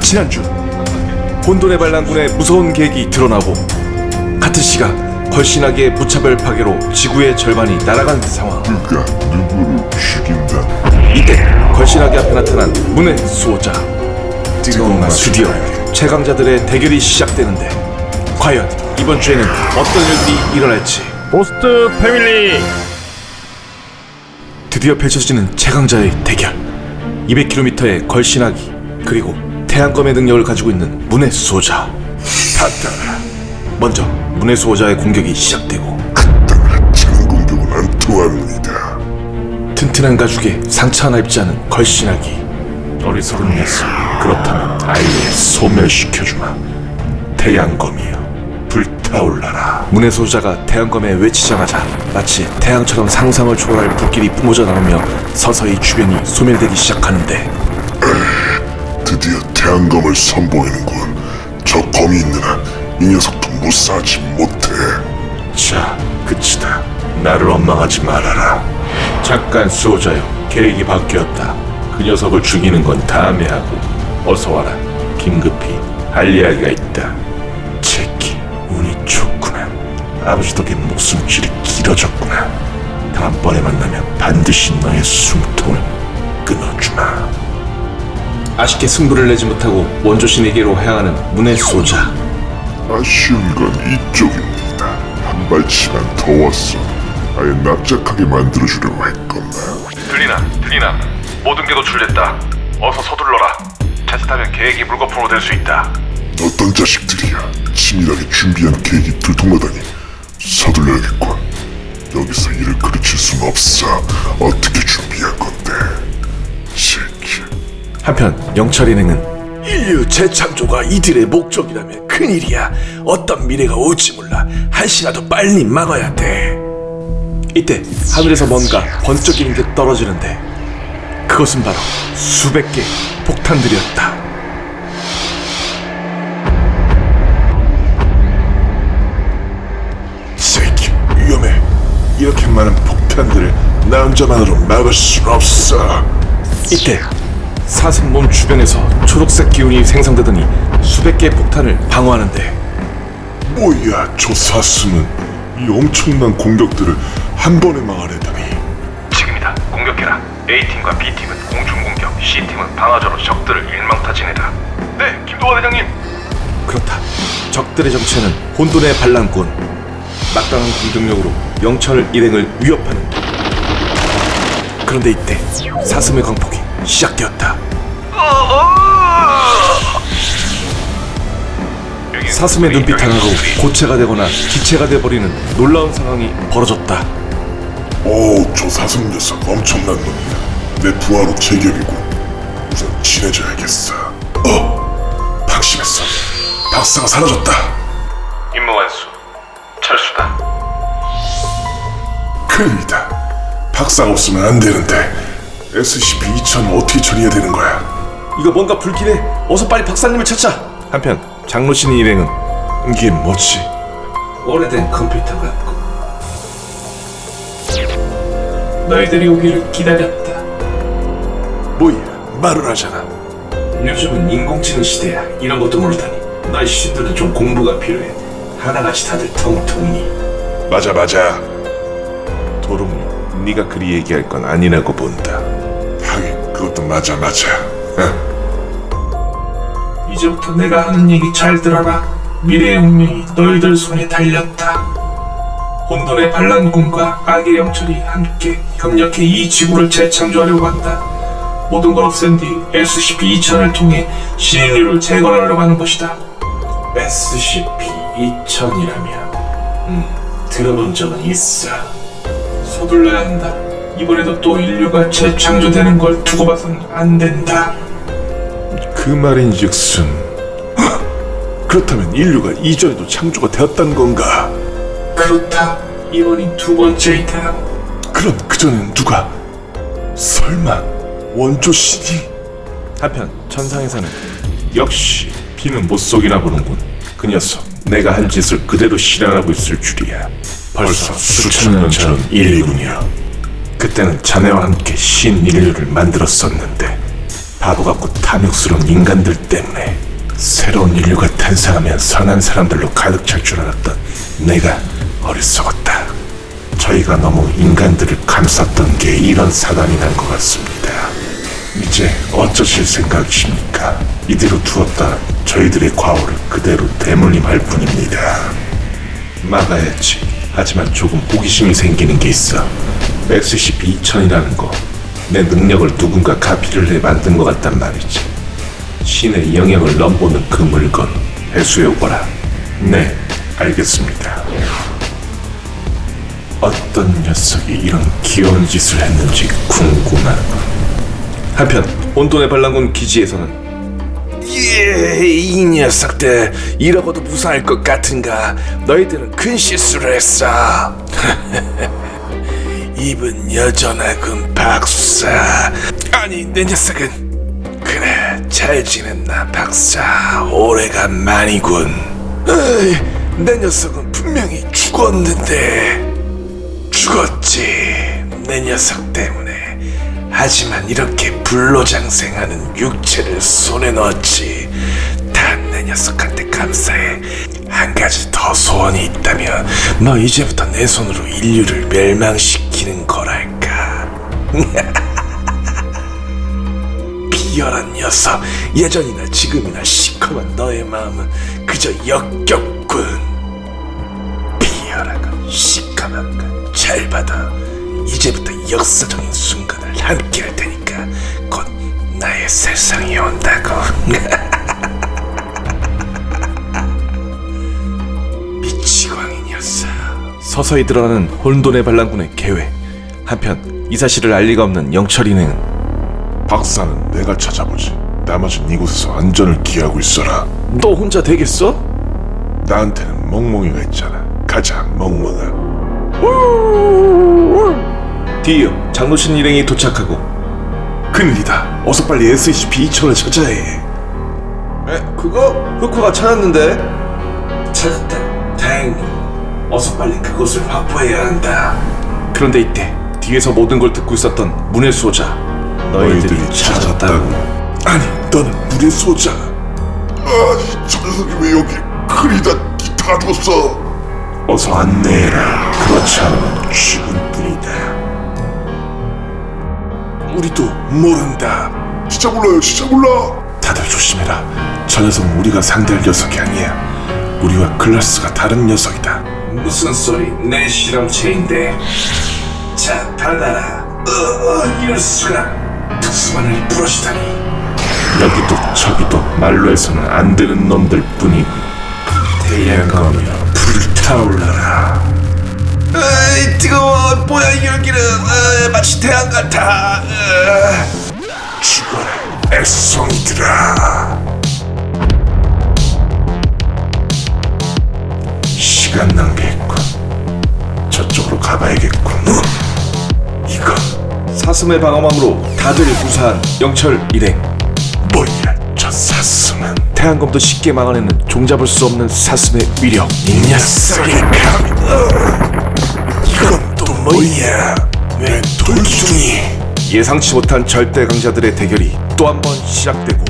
지난주 혼돈의 반란군의 무서운 계획이 드러나고 같은 시각 걸신하게 무차별 파괴로 지구의 절반이 날아간 상황. 누가 누구를 죽인다. 이때 걸신하게 앞에 나타난 문의 수호자 뜨거운 드디어 최강자들의 대결이 시작되는데 과연 이번 주에는 어떤 일들이 일어날지. 보스트 패밀리! 드디어 펼쳐지는 최강자의 대결. 200km의 걸신하기 그리고 태양검의 능력을 가지고 있는 문의 수호자 다다. 먼저 문의 수호자의 공격이 시작되고 땅을 차는 공격은 안 통합니다. 튼튼한 가죽에 상처 하나 입지 않은 걸신하기 어리석은 녀석 그렇다면 아예 소멸시켜주마 태양검이여 불타올라라 문의 소자가 태양검에 외치자마자 마치 태양처럼 상상을 초월할 불길이 뿜어져 나오며 서서히 주변이 소멸되기 시작하는데 태양검을 선보이는군. 저 검이 있는 한 이 녀석도 무사하지 못해. 자 끝이다. 나를 원망하지 말아라. 잠깐 수호자여 계획이 바뀌었다. 그 녀석을 죽이는 건 다음에 하고. 어서 와라. 긴급히 할 이야기가 있다. 제키 운이 좋구나. 아버지 덕에 목숨줄이 길어졌구나. 다음번에 만나면 반드시 너의 숨통을 끊어주마 아쉽게 승부를 내지 못하고 원조신에게로 향하는 문의 수호자 아쉬운 건 이쪽입니다. 한 발치만 더 왔어. 아예 납작하게 만들어주려고 했건만. 들리나 들리나 모든 게 노출됐다 어서 서둘러라 자칫하면 계획이 물거품으로 될 수 있다 어떤 자식들이야. 치밀하게 준비한 계획이 들통나다니. 서둘러야겠군. 여기서 일을 그르칠 순 없어. 어떻게 준비한 건데? 새끼. 한편 영철 인행은 인류 재창조가 이들의 목적이라면 큰일이야. 어떤 미래가 올지 몰라. 한시라도 빨리 막아야 돼. 이때 하늘에서 뭔가 번쩍이는 게 떨어지는데 그것은 바로 수백 개 폭탄들이었다. 새끼 위험해. 이렇게 많은 폭탄들을 나 혼자만으로 막을 순 없어. 이때 사슴 몸 주변에서 초록색 기운이 생성되더니 수백 개의 폭탄을 방어하는데 뭐야, 저 사슴은 이 엄청난 공격들을 한 번에 막아내다니. 지금이다 공격해라 A팀과 B팀은 공중공격 C팀은 방아저로 적들을 일망타진해라 네 김도화 대장님 그렇다. 적들의 정체는 혼돈의 반란군. 막강한 공격력으로 영철 일행을 위협하는. 그런데 이때 사슴의 광폭이 시작되었다. 사슴의 눈빛 하나로 고체가 되거나 기체가 돼버리는 놀라운 상황이 벌어졌다. 오, 저 사슴 녀석 엄청난 놈이야. 내 부하로 제격이고 우선 친해져야겠어. 어, 방심했어. 박사가 사라졌다. 임무 완수 철수다 큰일이다. 박사가 없으면 안 되는데 SCP-2000은 어떻게 처리해야 되는 거야? 이거 뭔가 불길해. 어서 빨리 박사님을 찾자. 한편 장로신 일행은 이게 뭐지? 오래된 컴퓨터 같고 너희들이 오기를 기다렸다. 뭐야, 말을 하잖아. 요즘은 인공지능 시대야. 이런 것도 모르다니. 너희 신들은 좀 공부가 필요해. 하나같이 다들 통통이니. 맞아, 맞아. 도롱이, 네가 그리 얘기할 건 아니라고 본다. 맞아, 맞아. 이제부터 내가 하는 얘기 잘 들어라. 미래의 운명이 너희들 손에 달렸다. 혼돈의 반란군과 악의 영철이 함께 협력해 이 지구를 재창조하려고 한다. 모든 걸 없앤 뒤 SCP-2000을 통해 신인류를 재건하려고 하는 것이다. SCP-2000이라면 음, 들어본 적은 있어. 서둘러야 한다. 이번에도 또 인류가 재창조되는 걸 두고 봐선 안 된다. 그 말인즉슨 그렇다면 인류가 이전에도 창조가 되었다는 건가? 그렇다. 이번이 두 번째이다. 그럼 그전엔 누가? 설마 원조 신이? 한편 천상에서는 역시 피는 못 속이나 보는군. 그 녀석 내가 한 짓을 그대로 실현하고 있을 줄이야. 벌써 수천 년전 일이군요. 그때는 자네와 함께 신 인류를 만들었었는데 바보 같고 탐욕스러운 인간들 때문에 새로운 인류가 탄생하면 선한 사람들로 가득 찰 줄 알았던 내가 어리석었다. 저희가 너무 인간들을 감쌌던 게 이런 사단이 난 것 같습니다. 이제 어쩌실 생각이십니까? 이대로 두었다 저희들의 과오를 그대로 대물림할 뿐입니다. 막아야지. 하지만 조금 호기심이 생기는 게 있어. SCP-2000이라는 거. 내 능력을 누군가 카피를 해 만든 것 같단 말이지. 신의 영역을 넘보는 그 물건 회수해오거라. 네, 알겠습니다. 어떤 녀석이 이런 귀여운 짓을 했는지 궁금하군. 한편 혼돈의 반란군 기지에서는 예, 이 녀석들 이러고도 무사할 것 같은가? 너희들은 큰 실수를 했어. 입은 여전하군 박사. 아니 내 녀석은 그래 잘 지냈나 박사. 오래간만이군. 어이, 내 녀석은 분명히 죽었는데 죽었지 내 녀석 때문에. 하지만 이렇게 불로장생하는 육체를 손에 넣었지. 다내 녀석한테 감사해. 한 가지 더 소원이 있다면, 너 이제부터 내 손으로 인류를 멸망시키는 거랄까. 비열한 녀석, 예전이나 지금이나 시커먼 너의 마음은 그저 역겹군. 시커먼 건잘 받아. 이제부터 역사적인 순간을 함께 할 테니까 곧 나의 세상이 온다고. 미치광이 녀석. 서서히 드러나는 혼돈의 반란군의 계획. 한편 이 사실을 알 리가 없는 영철이는 박사는 내가 찾아보지. 나머진 이곳에서 안전을 기하고 있어라. 너 혼자 되겠어? 나한테는 멍멍이가 있잖아. 가자, 멍멍아. 뒤이어 장로신 일행이 도착하고 큰일이다. 어서 빨리 SCP-2000을 찾아야 해. 에? 그거? 흑화가 찾았는데 찾았다. 다행히. 어서 빨리 그곳을 확보해야 한다. 그런데 이때 뒤에서 모든 걸 듣고 있었던 문의 수호자 너희들이 찾았다고 아니, 너는 물의 소자. 아, 저 녀석이 왜 여기 큰이다 기타가 죽었어. 어서 안내해라. 그렇지 않으면 죽을 뿐이다. 우리도 모른다. 진짜 몰라요, 진짜 몰라. 다들 조심해라. 저 녀석은 우리가 상대할 녀석이 아니야. 우리와 클라스가 다른 녀석이다. 무슨 소리? 내 실험체인데. 자, 달달아. 어, 어, 이럴 수가. 특수반을 부러지다니. 여기도 저기도 말로 해서는 안 되는 놈들 뿐이고 태양검이여 불타올라라. 뭐야, 이 열기는. 에, 마치 태양 같아. 에. 죽어라, 애송이들아. 시간 낭비했군. 저쪽으로 가봐야겠군. 이건 사슴의 방어망으로 다들 무사한 영철 일행 뭐야, 저 사슴은. 태양검도 쉽게 막아내는 종잡을 수 없는 사슴의 위력 이 녀석이 감히. 어. 뭐야? 왜 돌기둥이? 예상치 못한 절대 강자들의 대결이 또 한 번 시작되고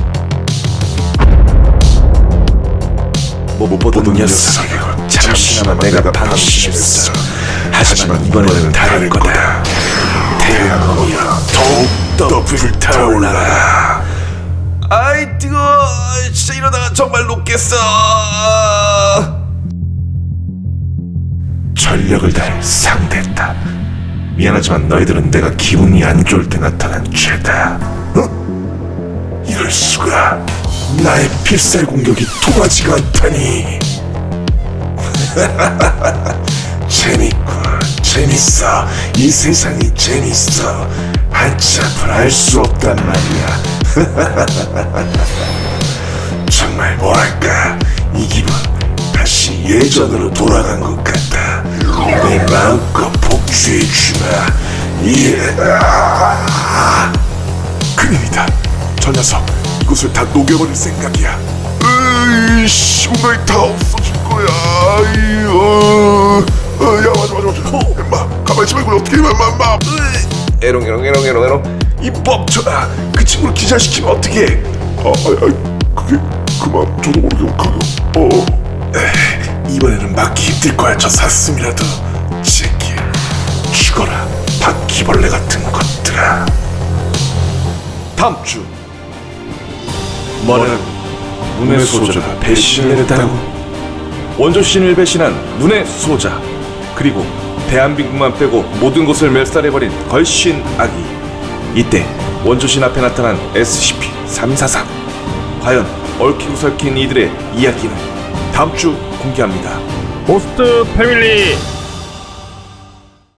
뭐못 보던 녀석 잠시나마 내가 방심했어. 하지만 이번에는 다를 거다. 태양검이여 더욱더 불타올라라. 아이 뜨거워. 진짜 이러다가 정말 녹겠어. 전력을 다해 상대했다. 미안하지만 너희들은 내가 기분이 안 좋을 때 나타난 죄다. 어? 이럴 수가. 나의 필살 공격이 통하지가 않다니. 재밌군, 재밌어. 이 세상이 재밌어. 한참을 알 수 없단 말이야. 정말 뭐랄까, 이 기분 다시 예전으로 돌아간 것 같다. 내 마음껏 복주해주마. 예. 큰일이다. 저 녀석 이곳을 다 녹여버릴 생각이야. 으이씨, 공간이 다 없어질 거야. 이, 어, 어, 야, 맞아, 맞아, 맞아. 어, 마, 가만히 있지 말고 어떻게 해, 마, 마. 에롱 에롱 이 멈춰라 그 친구를 기절시키면 어떡해 아, 아, 아 그게 그만 저도 모르게 가요 어이 번에는 막기 힘들 거야 저 사슴이라도. 제길 죽어라. 바퀴벌레 같은 것들아. 다음 주. 뭐라고 문의 소자가 배신을 했다고. 원조 신을 배신한 문의 소자. 그리고 대한민국만 빼고 모든 곳을 멸살해버린 걸신 아기. 이때 원조 신 앞에 나타난 SCP-343 과연 얽히고 설킨 이들의 이야기는 다음 주 공개합니다. 호스트 패밀리